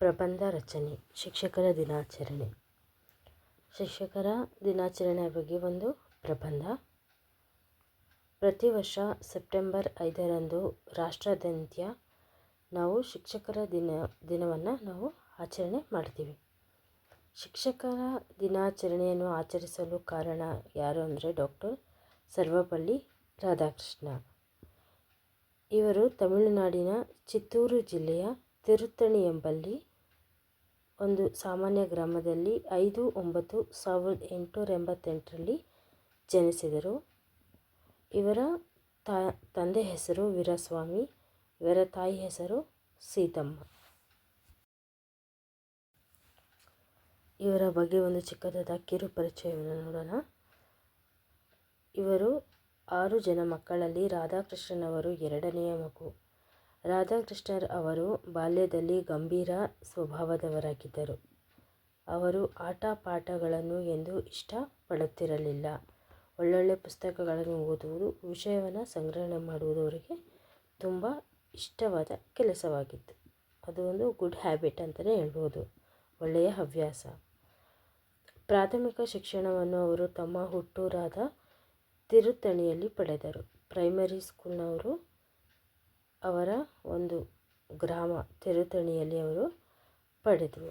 ಪ್ರಬಂಧ ರಚನೆ, ಶಿಕ್ಷಕರ ದಿನಾಚರಣೆ. ಶಿಕ್ಷಕರ ದಿನಾಚರಣೆಯ ಬಗ್ಗೆ ಒಂದು ಪ್ರಬಂಧ. ಪ್ರತಿ ವರ್ಷ ಸೆಪ್ಟೆಂಬರ್ ಐದರಂದು ರಾಷ್ಟ್ರಾದ್ಯಂತ ನಾವು ಶಿಕ್ಷಕರ ದಿನ, ದಿನವನ್ನು ನಾವು ಆಚರಣೆ ಮಾಡ್ತೀವಿ. ಶಿಕ್ಷಕರ ದಿನಾಚರಣೆಯನ್ನು ಆಚರಿಸಲು ಕಾರಣ ಯಾರು ಅಂದರೆ ಡಾಕ್ಟರ್ ಸರ್ವಪಲ್ಲಿ ರಾಧಾಕೃಷ್ಣ. ಇವರು ತಮಿಳುನಾಡಿನ ಚಿತ್ತೂರು ಜಿಲ್ಲೆಯ ತಿರುತ್ತಣಿ ಎಂಬಲ್ಲಿ ಒಂದು ಸಾಮಾನ್ಯ ಗ್ರಾಮದಲ್ಲಿ ಐದು ಒಂಬತ್ತು ಸಾವಿರದ ಎಂಟುನೂರ ಎಂಬತ್ತೆಂಟರಲ್ಲಿ ಜನಿಸಿದರು. ಇವರ ತಂದೆ ಹೆಸರು ವೀರಸ್ವಾಮಿ, ಇವರ ತಾಯಿ ಹೆಸರು ಸೀತಮ್ಮ. ಇವರ ಬಗ್ಗೆ ಒಂದು ಚಿಕ್ಕದಾದ ಕಿರು ಪರಿಚಯವನ್ನು ನೋಡೋಣ. ಇವರು ಆರು ಜನ ಮಕ್ಕಳಲ್ಲಿ ರಾಧಾಕೃಷ್ಣನವರು ಎರಡನೆಯ ಮಗು. ರಾಧಾಕೃಷ್ಣರ್ ಅವರು ಬಾಲ್ಯದಲ್ಲಿ ಗಂಭೀರ ಸ್ವಭಾವದವರಾಗಿದ್ದರು. ಅವರು ಆಟ ಪಾಠಗಳನ್ನು ಎಂದು ಇಷ್ಟಪಡುತ್ತಿರಲಿಲ್ಲ. ಒಳ್ಳೊಳ್ಳೆ ಪುಸ್ತಕಗಳನ್ನು ಓದುವುದು, ವಿಷಯವನ್ನು ಸಂಗ್ರಹಣೆ ಮಾಡುವುದು ಅವರಿಗೆ ತುಂಬ ಇಷ್ಟವಾದ ಕೆಲಸವಾಗಿತ್ತು. ಅದು ಒಂದು ಗುಡ್ ಹ್ಯಾಬಿಟ್ ಅಂತಲೇ ಹೇಳ್ಬೋದು. ಒಳ್ಳೆಯ ಹವ್ಯಾಸ. ಪ್ರಾಥಮಿಕ ಶಿಕ್ಷಣವನ್ನು ಅವರು ತಮ್ಮ ಹುಟ್ಟೂರಾದ ತಿರುತ್ತಣಿಯಲ್ಲಿ ಪಡೆದರು. ಪ್ರೈಮರಿ ಸ್ಕೂಲ್ನವರು ಅವರ ಒಂದು ಗ್ರಾಮ ತಿರುತಣಿಯಲ್ಲಿ ಅವರು ಪಡೆದರು.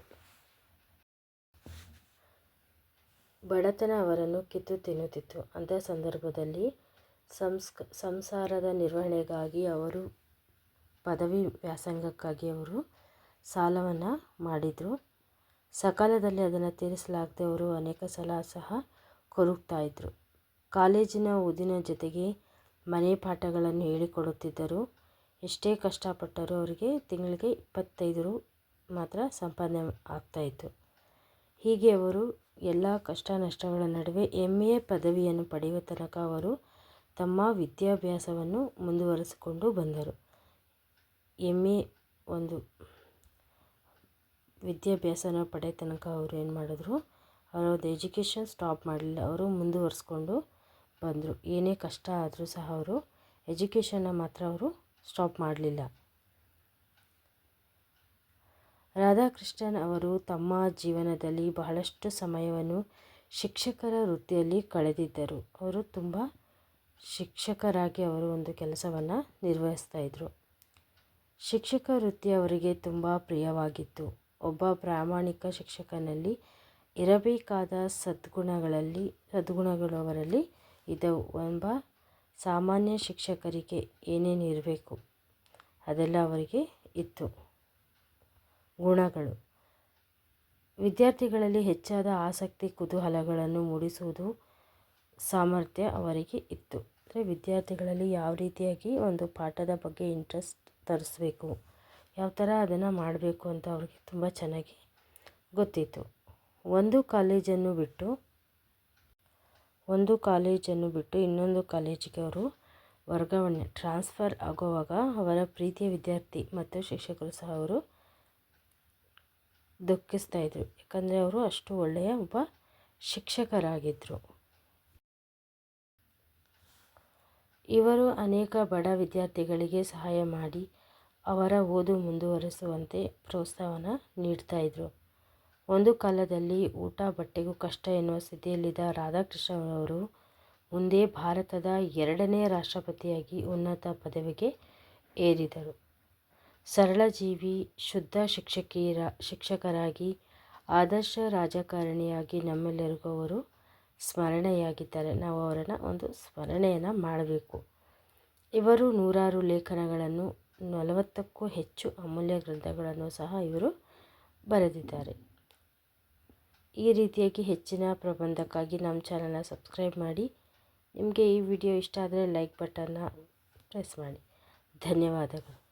ಬಡತನ ಅವರನ್ನು ಕಿತ್ತು ತಿನ್ನುತ್ತಿತ್ತು. ಅಂಥ ಸಂದರ್ಭದಲ್ಲಿ ಸಂಸ್ಕ, ಸಂಸಾರದ ನಿರ್ವಹಣೆಗಾಗಿ ಅವರು ಪದವಿ ವ್ಯಾಸಂಗಕ್ಕಾಗಿ ಅವರು ಸಾಲವನ್ನು ಮಾಡಿದರು. ಸಕಾಲದಲ್ಲಿ ಅದನ್ನು ತೀರಿಸಲಾಗದೆ ಅವರು ಅನೇಕ ಸಲ ಸಹ ಕೊರಗ್ತಾಯಿದ್ರು ಕಾಲೇಜಿನ ಓದಿನ ಜೊತೆಗೆ ಮನೆ ಪಾಠಗಳನ್ನು ಹೇಳಿಕೊಡುತ್ತಿದ್ದರು. ಎಷ್ಟೇ ಕಷ್ಟಪಟ್ಟರೂ ಅವರಿಗೆ ತಿಂಗಳಿಗೆ ಇಪ್ಪತ್ತೈದು ರು ಮಾತ್ರ ಸಂಪಾದನೆ ಆಗ್ತಾಯಿತ್ತು ಹೀಗೆ ಅವರು ಎಲ್ಲ ಕಷ್ಟ ನಷ್ಟಗಳ ನಡುವೆ ಎಂ ಎ ಪದವಿಯನ್ನು ಪಡೆಯುವ ತನಕ ಅವರು ತಮ್ಮ ವಿದ್ಯಾಭ್ಯಾಸವನ್ನು ಮುಂದುವರೆಸಿಕೊಂಡು ಬಂದರು. ಎಂ ಎ ಒಂದು ವಿದ್ಯಾಭ್ಯಾಸನ ಪಡೆಯ ತನಕ ಅವರು ಏನು ಮಾಡಿದ್ರು? ಅವರದ್ದು ಎಜುಕೇಷನ್ ಸ್ಟಾಪ್ ಮಾಡಲಿಲ್ಲ. ಅವರು ಮುಂದುವರಿಸ್ಕೊಂಡು ಬಂದರು. ಏನೇ ಕಷ್ಟ ಆದರೂ ಸಹ ಅವರು ಎಜುಕೇಷನ್ನ ಮಾತ್ರ ಅವರು ಸ್ಟಾಪ್ ಮಾಡಲಿಲ್ಲ. ರಾಧಾಕೃಷ್ಣನ್ ಅವರು ತಮ್ಮ ಜೀವನದಲ್ಲಿ ಬಹಳಷ್ಟು ಸಮಯವನ್ನು ಶಿಕ್ಷಕರ ವೃತ್ತಿಯಲ್ಲಿ ಕಳೆದಿದ್ದರು. ಅವರು ತುಂಬ ಶಿಕ್ಷಕರಾಗಿ ಅವರು ಒಂದು ಕೆಲಸವನ್ನು ನಿರ್ವಹಿಸ್ತಾ ಇದ್ದರು ಶಿಕ್ಷಕ ವೃತ್ತಿ ಅವರಿಗೆ ತುಂಬ ಪ್ರಿಯವಾಗಿತ್ತು. ಒಬ್ಬ ಪ್ರಾಮಾಣಿಕ ಶಿಕ್ಷಕನಲ್ಲಿ ಇರಬೇಕಾದ ಸದ್ಗುಣಗಳಲ್ಲಿ, ಸದ್ಗುಣಗಳು ಅವರಲ್ಲಿ ಇದ್ದವು ಎಂಬ ಸಾಮಾನ್ಯ ಶಿಕ್ಷಕರಿಗೆ ಏನೇನು ಇರಬೇಕು ಅದೆಲ್ಲ ಅವರಿಗೆ ಇತ್ತು. ಗುಣಗಳು. ವಿದ್ಯಾರ್ಥಿಗಳಲ್ಲಿ ಹೆಚ್ಚಾದ ಆಸಕ್ತಿ, ಕುತೂಹಲಗಳನ್ನು ಮೂಡಿಸುವುದು ಸಾಮರ್ಥ್ಯ ಅವರಿಗೆ ಇತ್ತು. ಅಂದರೆ ವಿದ್ಯಾರ್ಥಿಗಳಲ್ಲಿ ಯಾವ ರೀತಿಯಾಗಿ ಒಂದು ಪಾಠದ ಬಗ್ಗೆ ಇಂಟ್ರೆಸ್ಟ್ ತರಿಸ್ಬೇಕು, ಯಾವ ಥರ ಅದನ್ನು ಮಾಡಬೇಕು ಅಂತ ಅವ್ರಿಗೆ ತುಂಬ ಚೆನ್ನಾಗಿ ಗೊತ್ತಿತ್ತು. ಒಂದು ಕಾಲೇಜನ್ನು ಬಿಟ್ಟು ಒಂದು ಕಾಲೇಜನ್ನು ಬಿಟ್ಟು ಇನ್ನೊಂದು ಕಾಲೇಜಿಗೆ ಅವರು ವರ್ಗಾವಣೆ, ಟ್ರಾನ್ಸ್ಫರ್ ಆಗುವಾಗ ಅವರ ಪ್ರೀತಿಯ ವಿದ್ಯಾರ್ಥಿ ಮತ್ತು ಶಿಕ್ಷಕರು ಸಹ ಅವರು ದುಃಖಿಸ್ತಾ ಇದ್ದರು ಯಾಕಂದರೆ ಅವರು ಅಷ್ಟು ಒಳ್ಳೆಯ ಒಬ್ಬ ಶಿಕ್ಷಕರಾಗಿದ್ದರು ಇವರು ಅನೇಕ ಬಡ ವಿದ್ಯಾರ್ಥಿಗಳಿಗೆ ಸಹಾಯ ಮಾಡಿ ಅವರ ಓದು ಮುಂದುವರಿಸುವಂತೆ ಪ್ರೋತ್ಸಾಹವನ್ನು ನೀಡ್ತಾಯಿದ್ರು ಒಂದು ಕಾಲದಲ್ಲಿ ಊಟ ಬಟ್ಟೆಗೂ ಕಷ್ಟ ಎನ್ನುವ ಸ್ಥಿತಿಯಲ್ಲಿದ್ದ ರಾಧಾಕೃಷ್ಣನವರು ಮುಂದೆ ಭಾರತದ ಎರಡನೇ ರಾಷ್ಟ್ರಪತಿಯಾಗಿ ಉನ್ನತ ಪದವಿಗೆ ಏರಿದರು. ಸರಳ ಜೀವಿ ಶುದ್ಧ ಶಿಕ್ಷಕರಾಗಿ, ಆದರ್ಶ ರಾಜಕಾರಣಿಯಾಗಿ ನಮ್ಮೆಲ್ಲರಿಗೂ ಅವರು ಸ್ಮರಣೆಯಾಗಿದ್ದಾರೆ ನಾವು ಅವರನ್ನು ಒಂದು ಸ್ಮರಣೆಯನ್ನು ಮಾಡಬೇಕು. ಇವರು ನೂರಾರು ಲೇಖನಗಳನ್ನು, ನಲವತ್ತಕ್ಕೂ ಹೆಚ್ಚು ಅಮೂಲ್ಯ ಗ್ರಂಥಗಳನ್ನು ಸಹ ಇವರು ಬರೆದಿದ್ದಾರೆ. ಈ ರೀತಿಯಾಗಿ ಹೆಚ್ಚಿನ ಪ್ರಬಂಧಕ್ಕಾಗಿ ನಮ್ಮ ಚಾನಲ್ನ ಸಬ್ಸ್ಕ್ರೈಬ್ ಮಾಡಿ. ನಿಮಗೆ ಈ ವಿಡಿಯೋ ಇಷ್ಟ ಆದರೆ ಲೈಕ್ ಬಟನ್ನ ಪ್ರೆಸ್ ಮಾಡಿ. ಧನ್ಯವಾದಗಳು.